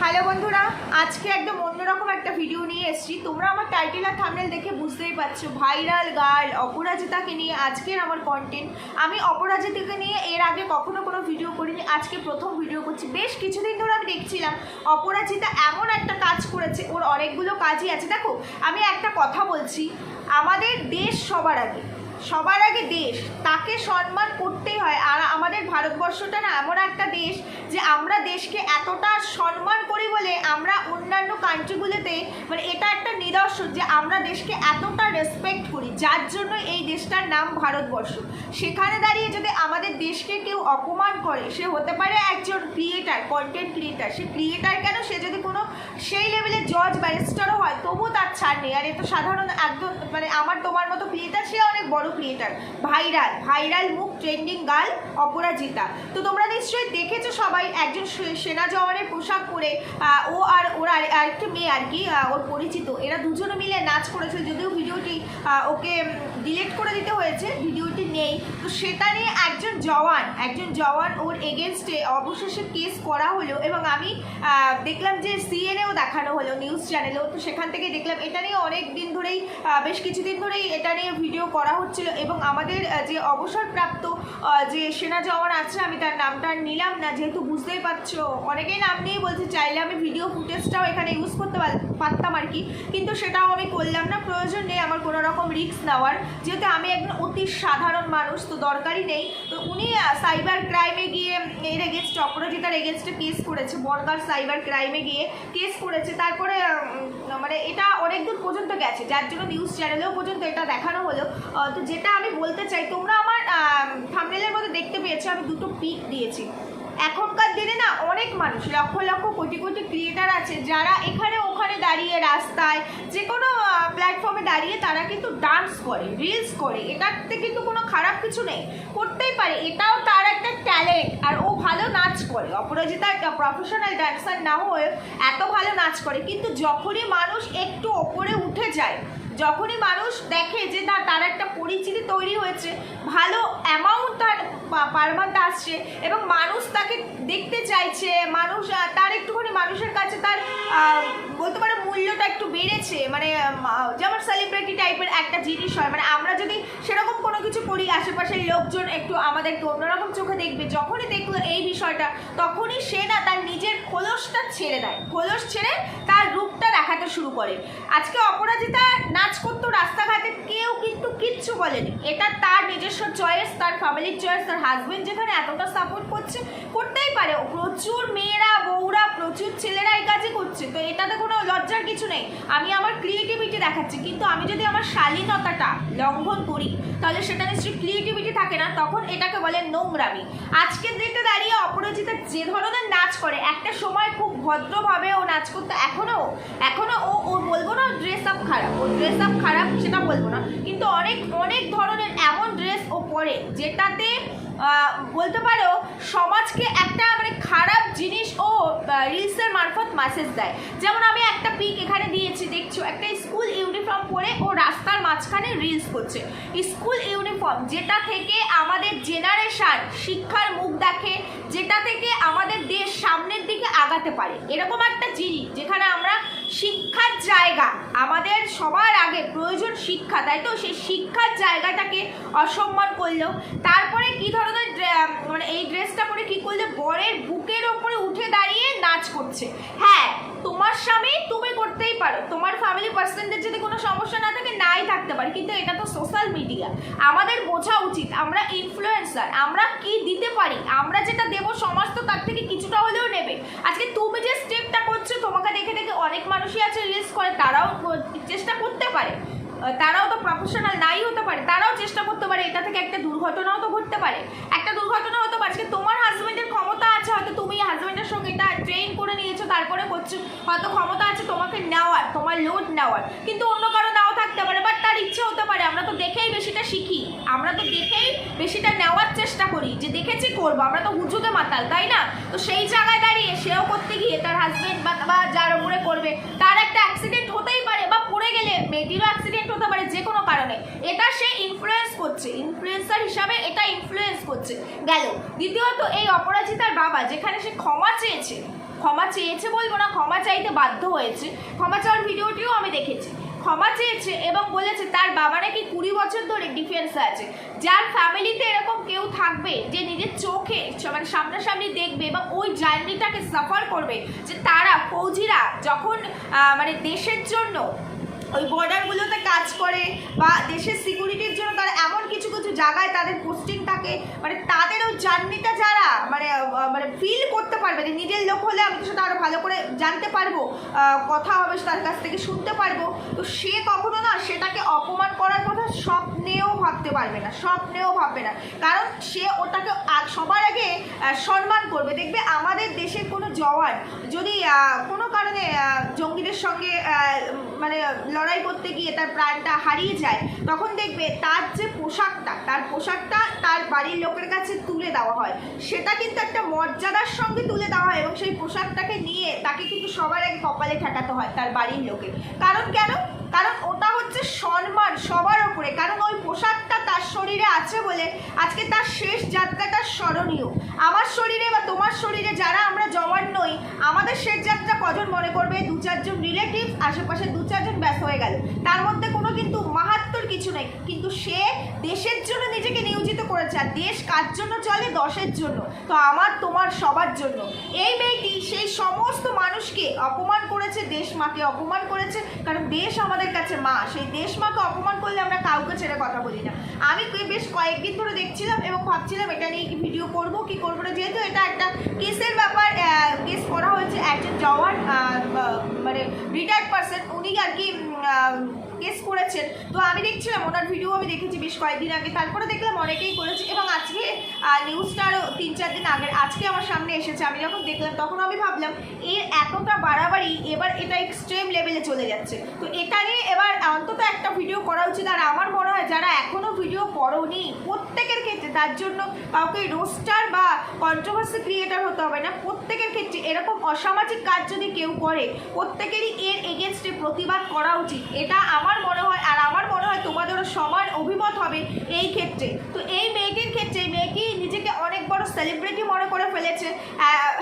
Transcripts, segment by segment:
Hello বন্ধুরা, আজকে একদম অন্যরকম একটা ভিডিও নিয়ে এসেছি। তোমরা আমার টাইটেল আর থামনেল দেখে বুঝতেই পারছ ভাইরাল গার্ল অপরাজিতাকে নিয়ে আজকের আমার কন্টেন্ট আমি অপরাজিতাকে নিয়ে এর আগে কখনো কোনো ভিডিও করিনি, আজকে প্রথম ভিডিও করছি। বেশ কিছুদিন ধরে আমি দেখছিলাম, অপরাজিতা এমন একটা কাজ করেছে, ওর অনেকগুলো কাজই আছে। দেখো, আমি একটা কথা বলছি, আমাদের দেশ সবার আগে সবার আগে দেশ, তাকে সম্মান করতেই হয়। আর আমাদের ভারতবর্ষটা না এমন একটা দেশ যে আমরা দেশকে এতটা সম্মান করি বলে আমরা অন্যান্য কান্ট্রিগুলোতে মানে এটা একটা নিদর্শন যে আমরা দেশকে এতটা রেসপেক্ট করি, যার জন্য এই দেশটার নাম ভারতবর্ষ। সেখানে দাঁড়িয়ে যদি আমাদের দেশকে কেউ অপমান করে, সে হতে পারে একজন ক্রিয়েটার কন্টেন্ট ক্রিয়েটার সে ক্রিয়েটার কেন? সে যদি কোনো সেই লেভেলের জজ ব্যারিস্টারও হয়, তবুও তার ছাড় নেই। আর এ তো সাধারণ একদম মানে আমার তোমার মতো ক্রিয়েটার সে অনেক বড় ক্রিয়েটার ভাইরাল ভাইরাল মুখ ট্রেন্ডিং গার্ল অপরাজিতা। তো তোমরা নিশ্চয়ই দেখেছ সবাই, একজন সেনা জওয়ানের পোশাক পরে ও আর ওর আর, আরেকটি মেয়ে আর কি ওর পরিচিত। এরা দুজনে মিলে নাচ করেছিল, যদিও ভিডিওটি ওকে ডিলিট করে দিতে হয়েছে, ভিডিওটি নেই। তো সেটা নিয়ে একজন জওয়ান একজন জওয়ান ওর এগেনস্টে অবশেষে কেস করা হলো এবং আমি দেখলাম যে সিএনএও দেখানো হলো নিউজ চ্যানেলেও তো সেখান থেকে দেখলাম, এটা নিয়ে অনেক দিন ধরেই বেশ কিছুদিন ধরেই এটা নিয়ে ভিডিও করা হচ্ছিল এবং আমাদের যে অবসরপ্রাপ্ত যে সেনা জওয়ান আছে, আমি তার নামটা নিলাম না, যেহেতু বুঝতেই পারছ। অনেকেই নাম নিয়েই বলছে, চাইলে আমি ভিডিও ফুটেজটাও এখানে ইউজ করতে পার- পারতাম আর কি। কিন্তু সেটাও আমি করলাম না, প্রয়োজন নেই, আমার কোনো রকম রিস্ক নেওয়ার। যেহেতু আমি একজন অতি সাধারণ মানুষ, তো দরকারই নেই। তো উনি সাইবার ক্রাইমে গিয়ে, এর এগেনস্ট অপরাজিতার এগেনস্টে কেস করেছে, বনগার সাইবার ক্রাইমে গিয়ে কেস করেছে। তারপরে মানে এটা অনেক দূর পর্যন্ত গেছে, যার জন্য নিউজ চ্যানেলেও পর্যন্ত এটা দেখানো হলো। তো যেটা আমি বলতে চাই, তোমরা আমার থামনেলের মধ্যে দেখতে পেয়েছ, আমি দুটো পিক দিয়েছি। এখনকার দিনে না অনেক মানুষ, লক্ষ লক্ষ কোটি কোটি ক্রিয়েটার আছে যারা এখানে ওখানে দাঁড়িয়ে রাস্তায়, যে কোনো প্ল্যাটফর্মে দাঁড়িয়ে তারা কিন্তু ডান্স করে রিলস করে, এটাতে কিন্তু কোনো খারাপ কিছু নেই, করতেই পারে, এটাও তার একটা ট্যালেন্ট আর ও ভালো নাচ করে, অপরাজিতা একটা প্রফেশনাল ডান্সার না হয়ে এত ভালো নাচ করে, কিন্তু যখনই মানুষ একটু ওপরে উঠে যায় যখনই মানুষ দেখে যে না, তার একটা পরিচিতি তৈরি হয়েছে, ভালো অ্যামাউন্ট তার পার মান্থ আসছে এবং মানুষ তাকে দেখতে চাইছে, মানুষ তার একটুখানি মানুষের কাছে তার বলতে পারো মূল্যটা একটু বেড়েছে। মানে যেমন সেলিব্রিটি টাইপের একটা জিনিস হয় মানে আমরা যদি সেরকম কোনো কিছু করি, আশেপাশের লোকজন একটু আমাদেরকে অন্যরকম চোখে দেখবে। যখনই দেখল এই বিষয়টা, তখনই সে না তার নিজের খোলসটা ছেড়ে দেয়। খোলস ছেড়ে তার রূপটা দেখাতে শুরু করে। আজকে অপরাজিতা নাচ করতো রাস্তাঘাটে কেউ কিন্তু কিচ্ছু বলেনি। এটা তার নিজস্ব চয়েস তার ফ্যামিলির চয়েস তার হাজব্যান্ড যেখানে এতটা সাপোর্ট করছে করতেই পারে। প্রচুর মেয়েরা, বউরা, প্রচুর ছেলেরা এই কাজই করছে। তো এটাতে কোনো লজ্জার কিছু নেই। আমি আমার ক্রিয়েটিভিটি দেখাচ্ছি। কিন্তু আমি যদি আমার শালীনতাটা লঙ্ঘন করি, তাহলে সেটা নিশ্চয়ই ক্রিয়েটিভিটি থাকে না। তখন এটাকে বলে নোংরামি। আজকের দিনটা দাঁড়িয়ে অপরাজিতা যে ধরনের নাচ করে, একটা সময় খুব ভদ্রভাবে ও নাচ করতো। এখনও এখনও ও ও বলব না ড্রেস আপ খারাপ, ও ড্রেস আপ খারাপ সেটা বলব না। কিন্তু অনেক অনেক ধরনের এমন ড্রেস ও পরে, যেটাতে বলতে পারো, সমাজকে একটা মানে খারাপ জিনিস ও রিলসের মারফত মেসেজ দেয়। যেমন আমি একটা পিক এখানে দিয়েছি, দেখছ? একটা স্কুল ইউনিফর্ম পরে ও রাস্তার মাঝখানে রিলস করছে। স্কুল ইউনিফর্ম যেটা থেকে আমাদের জেনারেশন শিক্ষার মুখ দেখে, যেটা থেকে আমাদের দেশ সামনের দিকে আগাতে পারে। এরকম একটা জিনিস যেখানে আমরা শিক্ষার জায়গা। আমাদের সবার আগে প্রয়োজন শিক্ষা, তাই তো? সেই শিক্ষার জায়গাটাকে অসম্মান করল তারপরে কি ধরনের মানে এই ড্রেসটা পরে কি করলে বরের বুকের ওপরে উঠে দাঁড়িয়ে নাচ করছে? হ্যাঁ তোমার স্বামী তুমি পারো। তোমার ফ্যামিলি পার্সেন্টের যদি কোনো সমস্যা না থাকে, নাই থাকতে পারে। কিন্তু এটা তো সোশ্যাল মিডিয়া আমাদের বোঝা উচিত আমরা ইনফ্লুয়েন্সার আমরা কি দিতে পারি? আমরা যেটা দেবো সমাজ তো তার থেকে কিছুটা হলেও নেবে। আজকে তুমি যে স্টেপটা করছ, তোমাকে দেখে দেখে অনেক মানুষই আছে রিলস করে, তারাও চেষ্টা করতে পারে। তারাও তো প্রফেশনাল নাই হতে পারে। তারাও চেষ্টা করতে পারে, এটা থেকে একটা দুর্ঘটনাও তো ঘটতে পারে। একটা দুর্ঘটনা হতে পারে তোমার হাজব্যান্ডের ক্ষমতা আছে, হয়তো তুমি হাজব্যান্ডের সঙ্গে এটা ট্রেন করে নিয়েছো, তারপরে করছ হয়তো ক্ষমতা আছে তোমাকে নেওয়ার, তোমার লোড নেওয়ার। কিন্তু অন্য কারও নাও থাকতে পারে বাট তার ইচ্ছে হতে পারে, আমরা তো দেখেই বেশিটা শিখি। আমরা তো দেখেই বেশিটা নেওয়ার চেষ্টা করি, যে দেখেছি করব, আমরা তো হুজুগে মাতাল, তাই না? তো সেই জায়গায় দাঁড়িয়ে সেও করতে গিয়ে তার হাজব্যান্ড বা যার উপরে করবে, তার একটা অ্যাক্সিডেন্ট হতেই পারে। পড়ে গেলে মেয়েটিরও অ্যাক্সিডেন্ট হতে পারে যে কোনো কারণে। এটা সে ইনফ্লুয়েন্স করছে। ইনফ্লুয়েন্সার হিসাবে এটা ইনফ্লুয়েন্স করছে। গেল। দ্বিতীয়ত, এই অপরাজিতার বাবা, যেখানে সে ক্ষমা চেয়েছে। ক্ষমা চেয়েছে বলব না, ক্ষমা চাইতে বাধ্য হয়েছে। ক্ষমা চাওয়ার ভিডিওটিও আমি দেখেছি। ক্ষমা চেয়েছে এবং বলেছে তার বাবা নাকি কুড়ি বছর ধরে ডিফেন্সে আছে। যার ফ্যামিলিতে এরকম কেউ থাকবে যে নিজের চোখে মানে সামনাসামনি দেখবে এবং ওই জার্নিটাকে সাফার করবে যে তারা, ফৌজিরা যখন মানে দেশের জন্য ওই বর্ডারগুলোতে কাজ করে বা দেশের সিকিউরিটির জন্য তারা এমন কিছু কিছু জায়গায় তাদের পোস্টিং থাকে মানে তাদেরও জার্নিটা যারা মানে মানে ফিল করতে পারবে যে নিজের লোক হলে আমি তো সেটা আরও ভালো করে জানতে পারব কথা হবে তার কাছ থেকে শুনতে পারব। তো সে কখনো না সেটাকে অপমান করার কথা স্বপ্নেও ভাবতে পারবে না, স্বপ্নেও ভাববে না। কারণ সে ওটাকে সবার আগে সম্মান করবে। দেখবে আমাদের দেশের কোনো জওয়ান যদি কোনো কারণে জঙ্গিদের সঙ্গে মানে লড়াই করতে গিয়ে তার প্রাণটা হারিয়ে যায়, তখন দেখবে তার যে পোশাকটা, তার পোশাকটা তার বাড়ির লোকের কাছে তুলে দেওয়া হয়। সেটা কিন্তু একটা মর্যাদার সঙ্গে তুলে দেওয়া হয় এবং সেই পোশাকটাকে নিয়ে তাকে কিন্তু সবার আগে কপালে ঠেকাতে হয় তার বাড়ির লোকে। কারণ কেন? কারণ ওটা হচ্ছে সম্মান সবার ওপরে। কারণ ওই পোশাকটা তার শরীরে আছে বলে আজকে তার শেষ যাত্রাটা স্মরণীয়। আমার শরীরে বা তোমার শরীরে যারা আমরা জওয়ান নই, আমাদের শেষ যাত্রা কজন মনে করবে? দু চারজন রিলেটিভ, আশেপাশে দু চারজন ব্যস্ত হয়ে গেল। তার মধ্যে কোনো কিন্তু মাহাত্মর কিছু নেই। কিন্তু সে দেশের জন্য নিজেকে নিয়োজিত করেছে। দেশ কার জন্য চলে? দশের জন্য। তো আমার, তোমার, সবার জন্য। এই মেয়েটি সেই সমস্ত মানুষকে অপমান করেছে, দেশ মাকে অপমান করেছে, কারণ দেশ আমাদের কাছে মা। সেই দেশ মাকে অপমান করলে আমরা কাউকে ছেড়ে কথা বলি না। আমি বেশ কয়েকদিন ধরে দেখছিলাম এবং ভাবছিলাম, এটা নিয়ে কি ভিডিও করব, কি করব না? যেহেতু এটা একটা কেসের ব্যাপার কেস করা হয়েছে একজন জওয়ান মানে রিটায়ার্ড পার্সন উনি আর কি কেস করেছেন। তো আমি দেখছিলাম, ওনার ভিডিও আমি দেখেছি বেশ কয়েকদিন আগে। তারপরে দেখলাম অনেকেই করেছে এবং আজকে নিউজটা আরও তিন চার দিন আগের, আজকে আমার সামনে এসেছে। আমি যখন দেখলাম, তখন আমি ভাবলাম এর এতটা বাড়াবাড়ি, এবার এটা এক্সট্রিম লেভেলে চলে যাচ্ছে। তো এটা নিয়ে এবার অন্তত একটা ভিডিও করা উচিত। আর আমার মনে হয়, যারা এখনও ভিডিও করোনি প্রত্যেকের ক্ষেত্রে, তার জন্য কাউকে রোস্টার বা কন্ট্রোভার্সি ক্রিয়েটার হতে হবে না। প্রত্যেকের ক্ষেত্রে এরকম অসামাজিক কাজ যদি কেউ করে, প্রত্যেকেরই এর এগেনস্টে প্রতিবাদ করা উচিত। এটা আমার মনে হয় আর আমার মনে হয় তোমাদেরও সমান অভিমত হবে এই ক্ষেত্রে। তো এই মেয়েটির ক্ষেত্রে মেয়েটি নিজেকে অনেক বড় সেলিব্রিটি মনে করে ফেলেছে।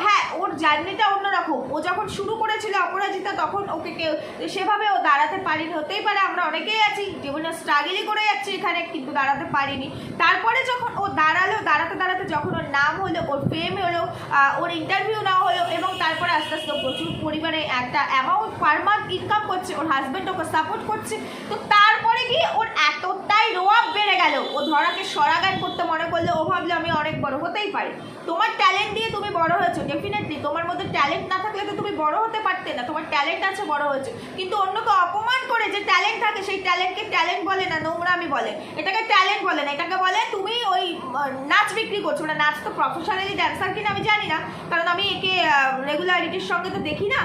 হ্যাঁ ওর জার্নিটা অন্যরকম। ও যখন শুরু করেছিল অপরাজিতা, তখন ওকে কেউ সেভাবে ও দাঁড়াতে পারিনি। হতেই পারে আমরা অনেকেই আছি, জীবনে স্ট্রাগলই করে যাচ্ছি এখানে, কিন্তু দাঁড়াতে পারিনি। তারপরে যখন ও দাঁড়াল, দাঁড়াতে দাঁড়াতে যখন ওর নাম হলো, ওর ফেম হলো ওর ইন্টারভিউ নেওয়া হলো এবং তারপরে আস্তে আস্তে প্রচুর পরিমাণে একটা অ্যামাউন্ট পার মান্থ ইনকাম করছে, ওর হাজব্যান্ড ওকে সাপোর্ট করছে। তো তারপরে গিয়ে ওর এতটাই রোয়াব বেড়ে গেল। ও ধরাকে সরাগান করতে মনে করলে ও ভাবলো, আমি অনেক বড় হতেই পারি। তোমার ট্যালেন্ট দিয়ে তুমি বড় হয়েছো ডেফিনেটলি তোমার মধ্যে ট্যালেন্ট না থাকলে তো তুমি বড় হতে পারতে না। তোমার ট্যালেন্ট আছে, বড় হয়েছে। কিন্তু অন্যকে অপমান করে যে ট্যালেন্ট থাকে, সেই ট্যালেন্টকে ট্যালেন্ট বলে না নোংরামি বলে। এটাকে ট্যালেন্ট বলে না। এটাকে বলে তুমি ওই নাচ বিক্রি করছ। মানে নাচ তো প্রফেশনালি ড্যান্সার কিনা আমি জানি না। কারণ আমি একে রেগুলারিটির সঙ্গে তো দেখি না।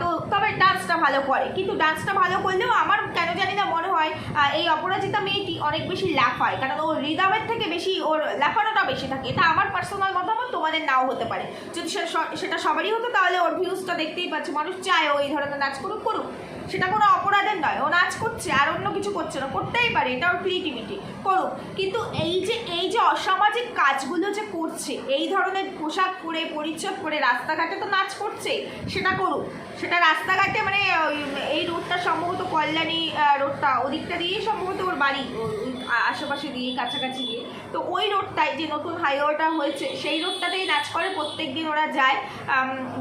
তো তবে ডান্সটা ভালো করে। কিন্তু ডান্সটা ভালো করলেও আমার কেন জানি না মনে হয় এই অপরাজিতা মেয়েটি অনেক বেশি লাফায় কারণ ওর রিদামের থেকে বেশি ওর লাফানোটা বেশি থাকে। এটা আমার পার্সোনাল মতামত, তোমাদের নাও হতে পারে। যদি সেটা সবারই হতো, তাহলে ওর ভিউজটা দেখতেই পাচ্ছে। মানুষ চায় ওই ধরনের নাচ করুক করুক। সেটা কোনো অপরাধের নয়। ও নাচ করছে আর অন্য কিছু করছে না। করতেই পারে, এটা ওর ক্রিয়েটিভিটি করুক। কিন্তু এই যে এই যে অসামাজিক কাজগুলো যে করছে, এই ধরনের পোশাক পরে, পরিচ্ছদ করে রাস্তাঘাটে তো নাচ করছে, সেটা করুক। সেটা রাস্তাঘাটে মানে এই রোডটা সম্ভবত কল্যাণী রোডটা, ওদিকটা দিয়েই সম্ভবত ওর বাড়ি আশেপাশে দিয়ে, কাছাকাছি দিয়ে। তো ওই রোডটায় যে নতুন হাইওয়েটা হয়েছে, সেই রোডটাতেই নাচ করে। প্রত্যেক দিন ওরা যায়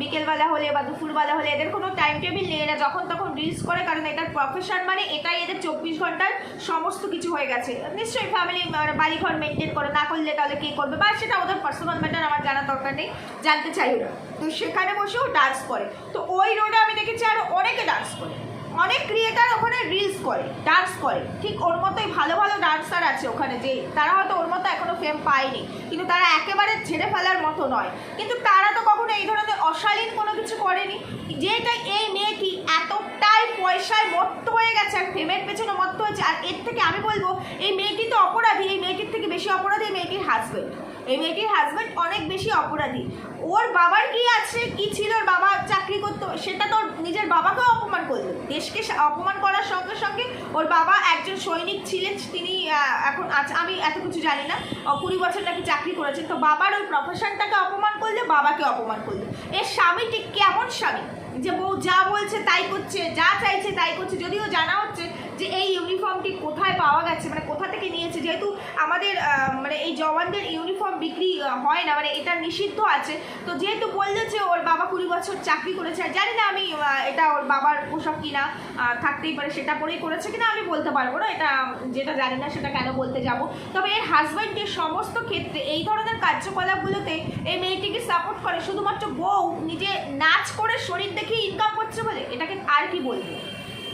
বিকেলবেলা হলে বা দুপুরবেলা হলে, এদের কোনো টাইম টেবিল নেই। এরা যখন তখন রিলস করে, কারণ এটার প্রফেশন মানে এটাই এদের চব্বিশ ঘণ্টার সমস্ত কিছু হয়ে গেছে। নিশ্চয়ই ফ্যামিলি মানে বাড়িঘর মেনটেন করে, না করলে তাহলে কে করবে? বা সেটা ওদের পার্সোনাল ম্যাটার আমার জানার দরকার নেই, জানতে চাই ওরা তো সেখানে বসেও ডান্স করে। তো ওই রোডে আমি দেখেছি আরও অনেকে ডান্স করে। অনেক ক্রিয়েটার ওখানে রিলস করে ডান্স করে। ঠিক ওর মতোই ভালো ভালো ডান্সার আছে ওখানে যে, তারা হয়তো ওর মতো এখনও ফেম পায়নি। কিন্তু তারা একেবারে ছেড়ে ফেলার মতো নয়। কিন্তু তারা তো কখনো এই ধরনের অশালীন কোনো কিছু করেনি। যেটা এই মেয়েটি পয়সায় মত্ত হয়ে গেছে, আর ফেমের পেছনে মত্ত হয়েছে। আর এর থেকে আমি বলব, এই মেয়েটি তো অপরাধী, এই মেয়েটির থেকে বেশি অপরাধী এই মেয়েটির হাজবেন্ড এই মেয়েটির হাজবেন্ড অনেক বেশি অপরাধী। ওর বাবার কি আছে, কি ছিল, ওর বাবা চাকরি করতো, সেটা তো নিজের বাবাকেও অপমান করল। দেশকে অপমান করার সঙ্গে সঙ্গে ওর বাবা একজন সৈনিক ছিলেন, তিনি এখন আমি এত কিছু জানি না। কুড়ি বছর নাকি চাকরি করেছেন তো বাবার ওই প্রফেশনটাকে অপমান করলে, বাবাকে অপমান করল। এর স্বামী ঠিক কেমন স্বামী? যে বউ যা বলছে তাই করছে, যা চাইছে তাই করছে, যদিও জানা হচ্ছে যে এই ইউনিফর্মটি কোথায় পাওয়া গেছে মানে কোথা থেকে নিয়েছে, যেহেতু আমাদের মানে এই জওয়ানদের ইউনিফর্ম বিক্রি হয় না মানে এটা নিষিদ্ধ আছে। তো যেহেতু বলল যে ওর বাবা কুড়ি বছর চাকরি করেছে, আর জানি না আমি এটা ওর বাবার পোশাক কিনা থাকতেই পারে, সেটা পরেই করেছে কিনা আমি বলতে পারব না, এটা যেটা জানি না সেটা কেন বলতে যাব। তবে এর হাজব্যান্ডের সমস্ত ক্ষেত্রে এই ধরনের কার্যকলাপগুলোতে এই মেয়েটিকে সাপোর্ট করে, শুধুমাত্র বউ নিজে নাচ করে শরীর দেখে ইনকাম করছে বলে, এটাকে আর কি বলব?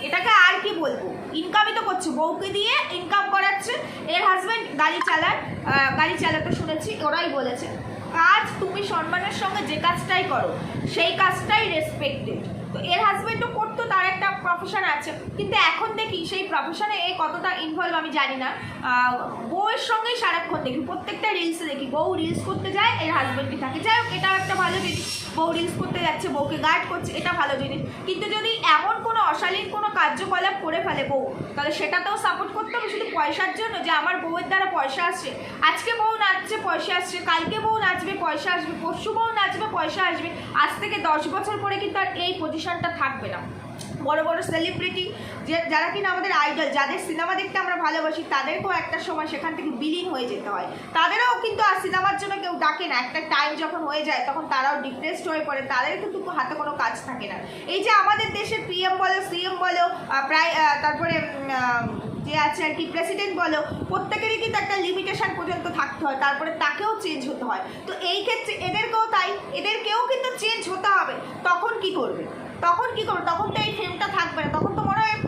এটাকে আর কি বলব? ইনকামই তো করছে, বউকে দিয়ে ইনকাম করাচ্ছে, এর হাজব্যান্ড গাড়ি চালান গাড়ি চালাতে শুনেছি, ওরাই বলেছে। কাজ তুমি সম্মানের সঙ্গে যে কাজটাই করো, সেই কাজটাই রেসপেক্টেড তো এর হাজব্যান্ডও করতো, তার একটা প্রফেশন আছে। কিন্তু এখন দেখি, সেই প্রফেশনে এ কতটা ইনভলভ আমি জানি না। বউয়ের সঙ্গেই সারাক্ষণ দেখি, প্রত্যেকটা রিলসে দেখি। বউ রিলস করতে যায়, এর হাজব্যান্ডই থাকে। যাই হোক, এটাও একটা ভালো জিনিস। বউ রিলস করতে যাচ্ছে, বউকে গার্ড করছে, এটা ভালো জিনিস। কিন্তু যদি এমন কোনো অশালীন কোনো কার্যকলাপ করে ফেলে বউ, তাহলে সেটাতেও সাপোর্ট করতে হবে শুধু পয়সার জন্য যে আমার বউয়ের দ্বারা পয়সা আসছে। আজকে বউ নাচছে, পয়সা আসছে, কালকে বউ নাচবে, পয়সা আসবে, পরশু বউ নাচবে, পয়সা আসবে। আজ থেকে দশ বছর পরে কিন্তু আর এই পজিশনটা থাকবে না। বড় বড় সেলিব্রিটি যে যারা কিনা আমাদের আইডল যাদের সিনেমা দেখতে আমরা ভালোবাসি, তাদেরকেও একটা সময় সেখান থেকে বিলীন হয়ে যেতে হয়। তাদেরও কিন্তু আর সিনেমার জন্য কেউ ডাকে না। একটা টাইম যখন হয়ে যায়, তখন তারাও ডিপ্রেসড হয়ে পড়ে, তাদের কিন্তু হাতে কোনো কাজ থাকে না। এই যে আমাদের দেশের পিএম বলো সিএম বলো প্রায় তারপরে যে আছে আর কি প্রেসিডেন্ট বলো, প্রত্যেকেরই কিন্তু একটা লিমিটেশন পর্যন্ত থাকতে হয়। তারপরে তাকেও চেঞ্জ হতে হয়। তো এই ক্ষেত্রে এদেরকেও তাই, এদেরকেও কিন্তু চেঞ্জ হতে হবে। তখন কি করবে? তখন কি করবে? তখন তো এই ফ্রেমটা থাকবে না। তখন তো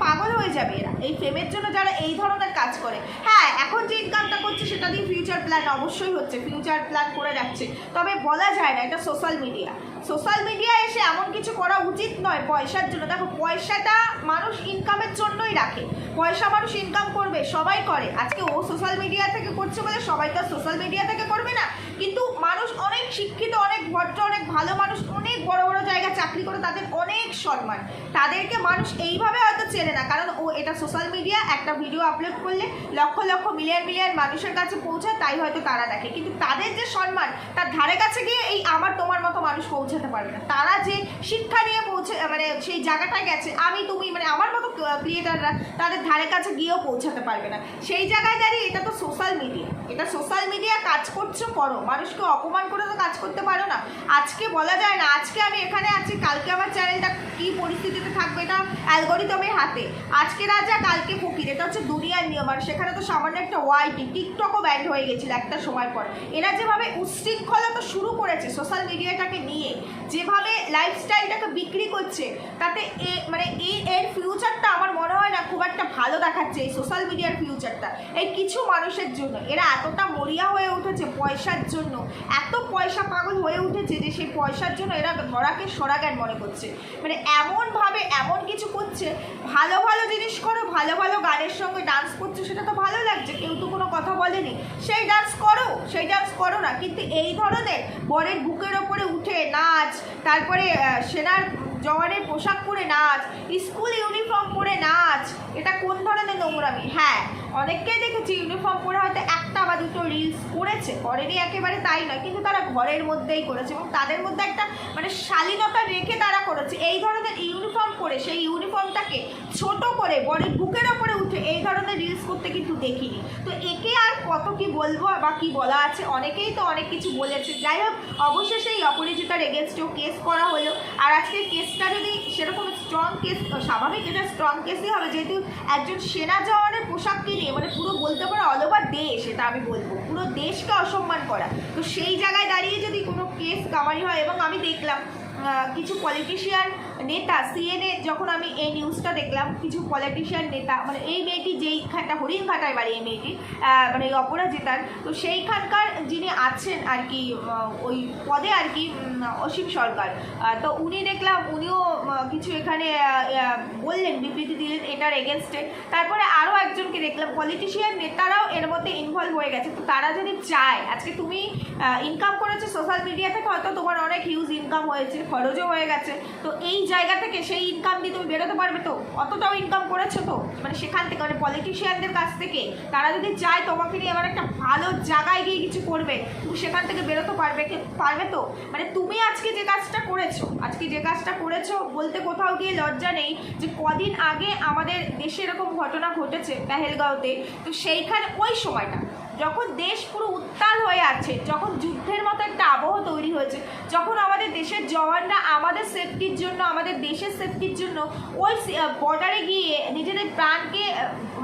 পাগল হয়ে যাবে এরা। এই ফেমের জন্য যারা এই ধরনের কাজ করে। হ্যাঁ এখন যে ইনকামটা করছে সেটা দিয়ে ফিউচার প্ল্যান অবশ্যই হচ্ছে ফিউচার প্ল্যান করে রাখছে। তবে বলা যায় না, এটা সোশ্যাল মিডিয়া সোশ্যাল মিডিয়া এসে এমন কিছু করা উচিত নয় পয়সার জন্য। দেখো, পয়সাটা মানুষ ইনকামের জন্যই রাখে। পয়সা মানুষ ইনকাম করবে, সবাই করে। আজকে ও সোশ্যাল মিডিয়া থেকে করছে বলে সবাই তো সোশ্যাল মিডিয়া থেকে করবে না। কিন্তু মানুষ অনেক শিক্ষিত, অনেক ভদ্র, অনেক ভালো মানুষ, অনেক বড় বড় জায়গায় চাকরি করে, তাদের অনেক সম্মান। তাদেরকে মানুষ এইভাবে হয়তো চেনে না, কারণ ও এটা সোশ্যাল মিডিয়া একটা ভিডিও আপলোড করলে লক্ষ লক্ষ মিলিয়ন মিলিয়ন মানুষের কাছে পৌঁছায়, তাই হয়তো তারা দেখে। কিন্তু তাদের যে সম্মান, তার ধারে কাছে গিয়ে এই আমার, তোমার মতো মানুষ পৌঁছাতে পারবে না। তারা যে শিক্ষা নিয়ে পৌঁছে মানে সেই জায়গাটায় গেছে, আমি, তুমি মানে আমার মতো ক্রিয়েটাররা তাদের ধারে কাছে গিয়েও পৌঁছাতে পারবে না। সেই জায়গায় দাঁড়িয়ে এটা তো সোশ্যাল মিডিয়া এটা সোশ্যাল মিডিয়া কাজ করছ করো। মানুষকে অপমান করে তো কাজ করতে পারো না। আজকে বলা যায় না, আজকে আমি এখানে আছি, কালকে আমার চ্যানেলটা কি পরিস্থিতিতে থাকবে এটা অ্যালগোরিদমের হাতে। আজকে রাজা, কালকে ফকির। এটা হচ্ছে দুনিয়ার নিয়ম। আর সেখানে তো সামান্য একটা ওয়াইটি টিকটকও ব্যান্ড হয়ে গেছিল একটা সময় পর। এরা যেভাবে উচ্ছৃঙ্খলতা শুরু করেছে সোশ্যাল মিডিয়াটাকে নিয়ে, যেভাবে লাইফস্টাইলটাকে বিক্রি করছে, তাতে এ মানে এই এর ফিউচারটা আমার মনে হয় না খুব একটা ভালো দেখাচ্ছে এই সোশ্যাল মিডিয়ার ফিউচারটা এই কিছু মানুষের জন্য। এরা এতটা মরিয়া হয়ে উঠেছে পয়সার জন্য। এত পয়সা পাগল হয়ে উঠেছে যে সেই পয়সার জন্য এরা ধরাকে সরাজ্ঞান মনে করছে। মানে এমনভাবে এমন কিছু করছে ভালো ভালো জিনিস করো, ভালো ভালো গানের সঙ্গে ডান্স করছ, সেটা তো ভালো লাগছে, কেউ তো কোনো কথা বলেনি। সেই ডান্স করো, সেই ডান্স করো না, কিন্তু এই ধরনের বরের বুকের ওপরে উঠে নাচ, তারপরে সেনার জওয়ানের পোশাক পরে নাচ, স্কুল ইউনিফর্ম পরে নাচ, এটা কোন ধরনের নোংরামি? হ্যাঁ অনেককেই দেখেছি ইউনিফর্ম পরে হয়তো একটা বা দুটো রিলস করেছে, করেনি একেবারে তাই নয়, কিন্তু তারা ঘরের মধ্যেই করেছে এবং তাদের মধ্যে একটা মানে শালীনতা রেখে তারা করেছে। এই ধরনের ইউনিফর্ম পরে সেই ইউনিফর্মটাকে ছোট করে বডির বুকের ওপরে উঠে এই ধরনের রিলস করতে কিন্তু দেখিনি। তো একে আর কত কি বলব বা কি বলা আছে? অনেকেই তো অনেক কিছু বলেছে। যাই হোক, অবশেষে এই অপরাজিতার এগেনস্টেও কেস করা হলো। আর আজকে কেসটা যদি সেরকম স্ট্রং কেস স্বাভাবিক এটা স্ট্রং কেসই হবে। যেহেতু একজন সেনা জওয়ানের পোশাক কিনে মানে পুরো বলতে পারো অল ওভার দেশ এটা আমি বলব। পুরো দেশকে অসম্মান করা। তো সেই জায়গায় দাঁড়িয়ে যদি কোনো কেস কামারি হয় এবং আমি দেখলাম কিছু পলিটিশিয়ান নেতা সিএনএ যখন আমি এই নিউজটা দেখলাম, কিছু পলিটিশিয়ান নেতা মানে এই মেয়েটি যেইখানটা, হরিণঘাটায় বাড়ি এই মেয়েটি মানে এই অপরাজিতার তো সেইখানকার যিনি আছেন আর কি ওই পদে আর কি অসীম সরকার তো উনি দেখলাম, উনিও কিছু এখানে বললেন, বিবৃতি দিলেন, এটার এগেনস্টে তারপরে আরও একজনকে দেখলাম পলিটিশিয়ান নেতারাও এর মধ্যে ইনভলভ হয়ে গেছে। তো তারা যদি চায়, আজকে তুমি ইনকাম করেছ সোশ্যাল মিডিয়া থেকে, হয়তো তোমার অনেক হিউজ ইনকাম হয়েছে, খরচও হয়ে গেছে। তো এই জায়গা থেকে সেই ইনকাম দিয়ে তুমি বেরোতে পারবে তো? অতটাও ইনকাম করেছ তো? মানে সেখান থেকে মানে পলিটিশিয়ানদের কাছ থেকে। তারা যদি চায় তোমাকে নিয়ে এবার একটা ভালো জায়গায় গিয়ে কিছু করবে, তুমি সেখান থেকে বেরোতে পারবে পারবে তো? মানে তুমি আজকে যে কাজটা করেছ, আজকে যে কাজটা করেছ বলতে কোথাও গিয়ে লজ্জা নেই যে কদিন আগে আমাদের দেশে এরকম ঘটনা ঘটেছে, পেহেলগাঁওতে। তো সেইখানে ওই সময়টা যখন দেশ পুরো উত্তাল হয়ে আছে, যখন যুদ্ধের মতো একটা আবহ তৈরি হয়েছে, যখন আমাদের দেশের জওয়ানরা আমাদের সেফটির জন্য, আমাদের দেশের সেফটির জন্য ওই বর্ডারে গিয়ে নিজেদের প্রাণকে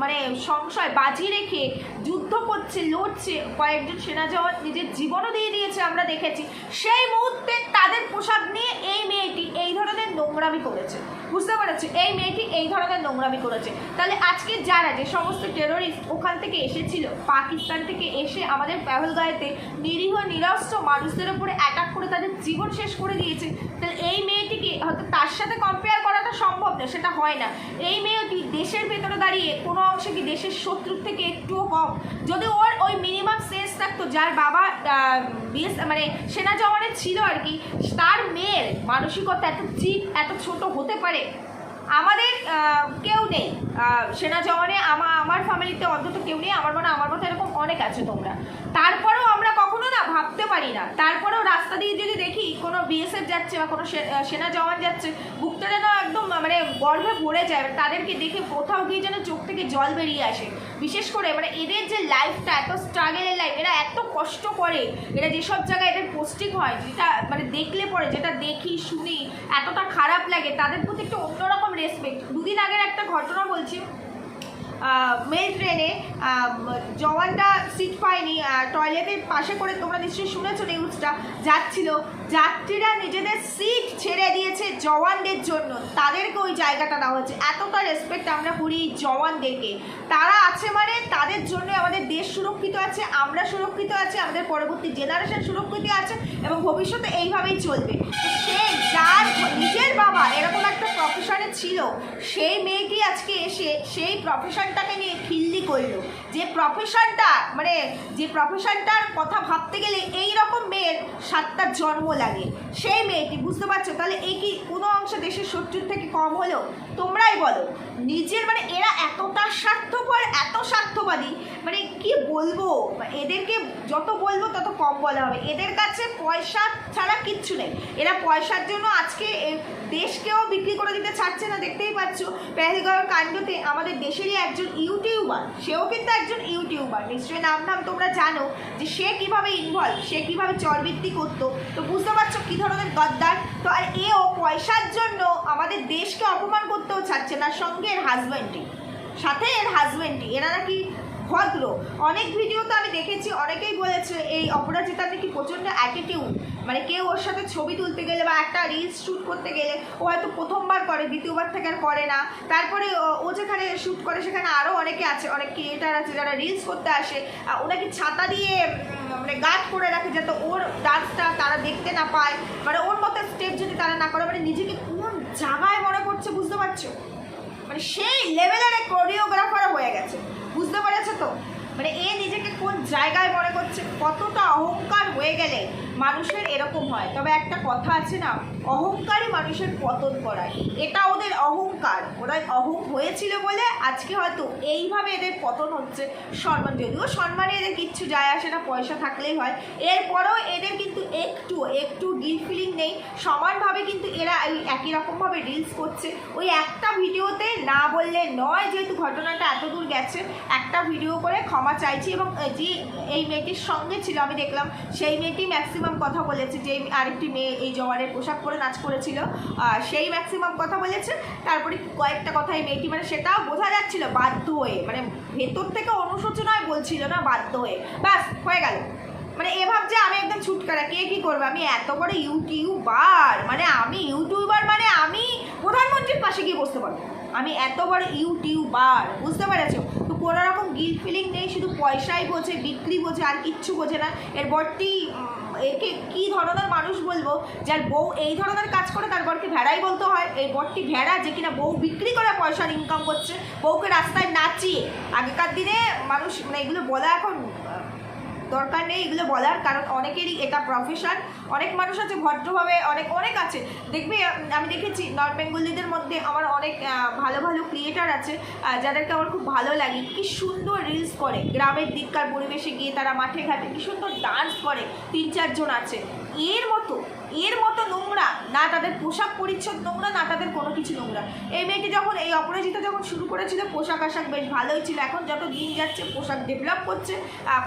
মানে সংশয় বাজি রেখে যুদ্ধ করছে, লড়ছে, কয়েকজন সেনা জওয়ান নিজের জীবনও দিয়ে দিয়েছে আমরা দেখেছি। সেই মুহূর্তে তাদের পোশাক নিয়ে এই মেয়েটি এই ধরনের নোংরামি করেছে। বুঝতে পারছ? এই মেয়েটি এই ধরনের নোংরামি করেছে। তাহলে আজকে যারা যে সমস্ত টেরোরিস্ট ওখান থেকে এসেছিল, পাকিস্তান থেকে এসে আমাদের পেহলগাঁয়েতে নিরীহ, নিরস্ত্র মানুষদের উপরে অ্যাটাক করে তাদের জীবন শেষ করে দিয়েছে, তাহলে এই মেয়েটিকে হয়তো তার সাথে কম্পেয়ার করাটা সম্ভব না, সেটা হয় না। এই মেয়েটি দেশের ভেতরে দাঁড়িয়ে কোনো অংশে কি দেশের শত্রুর থেকে একটুও কম? যদি ওর ওই মিনিমাম সেন্স থাকতো, যার বাবা বিএস মানে সেনা জওয়ানের ছিল আর কি, তার মেয়ের মানসিকতা এত চিপ এত ছোট হতে পারে? আমাদের কেউ নেই। সেনা জওয়ানে আমার আমার ফ্যামিলিতে অন্তত কেউ নেই। আমার মনে আমার মতো এরকম অনেক আছে তোমরা। তারপরেও না, ভাবতে পারি না। তারপরেও রাস্তা দিয়ে যদি দেখি কোনো বিএসএফ যাচ্ছে বা কোনো সেনা জওয়ান যাচ্ছে বুকটা যেন একদম মানে গর্ভে ভরে যায়। তাদেরকে দেখে কোথাও গিয়ে যেন চোখ থেকে জল বেরিয়ে আসে। বিশেষ করে মানে এদের যে লাইফটা এত স্ট্রাগেলের লাইফ এরা এত কষ্ট করে। এরা যেসব জায়গায় এদের পোস্টিং হয়, যেটা মানে দেখলে পরে, যেটা দেখি, শুনি, এতটা খারাপ লাগে, তাদের প্রতি একটু অন্যরকম রেসপেক্ট দুদিন আগের একটা ঘটনা বলছি। মেল ট্রেনে জওয়ানটা সিট পায়নি টয়লেটের পাশে করে তোমরা নিশ্চয়ই শুনেছো নিউজটা যাচ্ছিল। যাত্রীরা নিজেদের সিট ছেড়ে দিয়েছে জওয়ানদের জন্য। তাদেরকে ওই জায়গাটা দেওয়া হচ্ছে এতটা রেসপেক্ট আমরা করি জওয়ানদেরকে। তারা আছে মানে তাদের জন্য আমাদের দেশ সুরক্ষিত আছে, আমরা সুরক্ষিত আছে, আমাদের পরবর্তী জেনারেশন সুরক্ষিত আছে এবং ভবিষ্যতে এইভাবেই চলবে। সে যার নিজের বাবা এরকম একটা প্রফেশনে ছিল, সেই মেয়েটি আজকে এসে সেই প্রফেশনটাকে নিয়ে খিল্লি করল। যে প্রফেশনটা মানে যে প্রফেশনটার কথা ভাবতে গেলে এই রকম মেয়ের সাতটা জন্ম লাগে। সেই মেয়েটি, বুঝতে পারছ? তাহলে এই কি কোনো অংশে দেশের শত্রুর থেকে কম হলো তোমরাই বলো, নিজের মানে এরা এতটা স্বার্থপর, এত স্বার্থবাদী মানে কি বলব? এদেরকে যত বলব তত কম বলা হবে। এদের কাছে পয়সা ছাড়া কিচ্ছু নেই। এরা পয়সার জন্য আজকে দেশকেও বিক্রি করে দিতে ছাড়ছে না, দেখতেই পাচ্ছ। পেহেলগাঁওয়ের কাণ্ডতে আমাদের দেশেরই একজন ইউটিউবার, সেও কিন্তু একজন ইউটিউবার। নিশ্চয়ই নাম নাম তোমরা জানো যে সে কীভাবে ইনভলভ সে কীভাবে চরবৃত্তি করতো। তো বুঝতে পারছ কী ধরনের গদ্দার? তো আর এও পয়সার জন্য আমাদের দেশকে অপমান করতেও ছাড়ছে না সঙ্গে এর হাজব্যান্ডটি সাথে এর হাজব্যান্ডটি এরা নাকি ভদ্র। অনেক ভিডিওতে আমি দেখেছি, অনেকেই বলেছে, এই অপরাজিতা নাকি প্রচণ্ড অ্যাটিটিউড মানে কেউ ওর সাথে ছবি তুলতে গেলে বা একটা রিলস শ্যুট করতে গেলে, ও হয়তো প্রথমবার করে, দ্বিতীয়বার থেকে আর করে না। তারপরে ও- ও যেখানে শ্যুট করে, সেখানে আরও অনেকে আছে, অনেক ক্রিয়েটার আছে যারা রিলস করতে আসে ওনাকে ছাতা দিয়ে মানে গার্ড করে রাখে যাতে ওর ডান্সটা তারা দেখতে না পায়। মানে ওর মতো স্টেপ যদি তারা না করে মানে নিজেকে কোন জায়গায় মনে করছে বুঝতে পারছ? মানে সেই লেভেলের কোরিওগ্রাফার হয়ে গেছে। বুঝতে পেরেছ তো? মানে এ নিজেকে কোন জায়গায় মনে করছে? কতটা অহংকার হয়ে গেলে? মানুষের এরকম হয়। তবে একটা কথা আছে না, অহংকারই মানুষের পতন করায়। এটা ওদের অহংকার। ওরা অহং হয়েছিল বলে আজকে হয়তো এইভাবে এদের পতন হচ্ছে সম্মান। যদিও সম্মানে এদের কিচ্ছু যায় আসে না, পয়সা থাকলেই হয়। এরপরেও এদের কিন্তু একটু একটু গিল ফিলিং নেই। সমানভাবে কিন্তু এরা একই রকমভাবে রিলস করছে। ওই একটা ভিডিওতে না বললে নয়, যেহেতু ঘটনাটা এত দূর গেছে, একটা ভিডিও করে ক্ষমা চাইছি এবং যে এই মেয়েটির সঙ্গে ছিল, আমি দেখলাম, সেই মেয়েটি ম্যাক্সিমাম কথা বলেছে যে আরেকটি মেয়ে এই জওয়ানের পোশাক পরে নাচ করেছিল। সেই ম্যাক্সিমাম কথা বলেছে। তারপরে কয়েকটা কথা এই মেয়েটি মানে সেটাও বোঝা যাচ্ছিল, বাধ্য হয়ে মানে ভেতর থেকে অনুশোচনায় বলছিল না, বাধ্য হয়ে। ব্যাস, হয়ে গেল। মানে এ ভাবছে, আমি একদম ছুটকারা, কে কী করবে? আমি এত বড় ইউটিউবার মানে আমি ইউটিউবার মানে আমি প্রধানমন্ত্রীর পাশে গিয়ে বসতে পারব। আমি এত বড় ইউটিউবার, বুঝতে পেরেছ? কোনো রকম গিল ফিলিং নেই, শুধু পয়সাই বোঝে, বিক্রি বোঝে, আর কিচ্ছু বোঝে না। এর বরটি একে কি ধরনের মানুষ বলব, যার বউ এই ধরনের কাজ করে, তার বরকে ভেড়াই বলতে হয়। এই বরটি ভেড়া, যে কিনা বউ বিক্রি করে পয়সার ইনকাম করছে, বউকে রাস্তায় নাচিয়ে। আগেকার দিনে মানুষ মানে এগুলো বলা এখন দরকার নেই এগুলো বলার, কারণ অনেকেরই এটা প্রফেশন অনেক মানুষ আছে ভদ্রভাবে, অনেক অনেক আছে। দেখবি আমি দেখেছি নর্থ বেঙ্গলিদের মধ্যে আমার অনেক ভালো ভালো ক্রিয়েটার আছে যাদেরকে আমার খুব ভালো লাগে। কি সুন্দর রিলস করে। গ্রামের দিককার পরিবেশে গিয়ে তারা মাঠে ঘাটে কি সুন্দর ডান্স করে। তিন, চারজন আছে। এর মতো এর মতো নোংরা, না তাদের পোশাক পরিচ্ছদ নোংরা, না তাদের কোনো কিছু নোংরা। এই মেয়েটি যখন, এই অপরাজিতা যখন শুরু করেছিল, পোশাক আশাক বেশ ভালোই ছিল। এখন যত দিন যাচ্ছে, পোশাক ডেভেলপ করছে।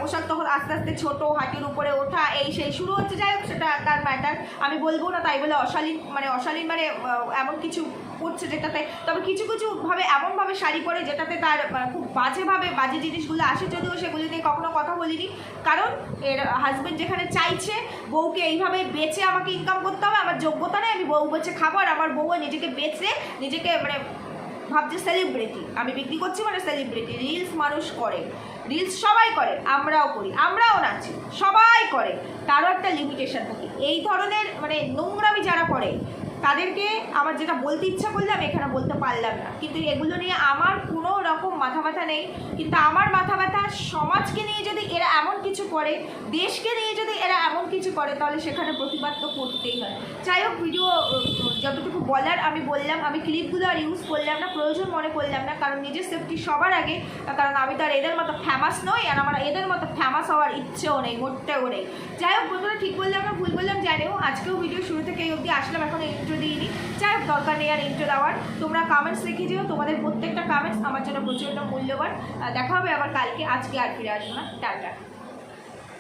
পোশাক তখন আস্তে আস্তে ছোটো, হাঁটির উপরে ওঠা, এই সেই শুরু হচ্ছে। যাই হোক, সেটা তার ম্যাটার আমি বলব না তাই বলে অশালীন মানে অশালীন মানে এমন কিছু করছে যেটাতে। তবে কিছু কিছু ভাবে এমনভাবে শাড়ি পরে যেটাতে তার আহ, খুব বাজেভাবে বাজে জিনিসগুলো আসে যদিও সেগুলি নিয়ে কখনো কথা বলিনি। কারণ এর হাজবেন্ড যেখানে চাইছে বউকে এইভাবে বেচে আমাকে ইনকাম করতে হবে আমার যোগ্যতা নেই আমি বউ বেচে খাব আর আমার বউ নিজেকে বেচে নিজেকে মানে ভাবছে সেলিব্রিটি আমি বিক্রি করছি মানে সেলিব্রিটি রিলস মানুষ করে। রিলস সবাই করে আমরাও করি আমরাও নাচি সবাই করে। তারও একটা লিমিটেশন থাকে। এই ধরনের মানে নোংরামি যারা করে তাদেরকে আমার যেটা বলতে ইচ্ছা করলাম এখানে বলতে পারলাম না। কিন্তু এগুলো নিয়ে আমার কোনো রকম মাথা ব্যথা নেই। কিন্তু আমার মাথা ব্যথা সমাজকে নিয়ে যদি এরা এমন কিছু করে, দেশকে নিয়ে যদি এরা এমন কিছু করে, তাহলে সেখানে প্রতিবাদ তো করতেই হয়। যাই হোক ভিডিও যতটুকু বলার আমি বললাম, আমি ক্লিপগুলো আর ইউজ করলাম না, প্রয়োজন মনে করলাম না, কারণ নিজের সেফটি সবার আগে, কারণ আমি তো আর এদের মতো ফেমাস নই, আর আমার এদের মতো ফেমাস হওয়ার ইচ্ছেও নেই, মোটেও নেই। যাই হোক, বন্ধুরা, ঠিক বললাম না, ভুল বললাম জানিও আজকেও ভিডিও শুরু থেকে এই অবধি, আসলাম এখন ইন্ট্রো দিইনি যাই হোক দরকার নেই আর ইন্ট্রো দেওয়ার। তোমরা কামেন্টস লিখে দিও তোমাদের প্রত্যেকটা কামেন্টস আমার জন্য প্রচণ্ড মূল্যবান। দেখা হবে আবার কালকে, আজকে আর ফিরে আসব না। টাটা।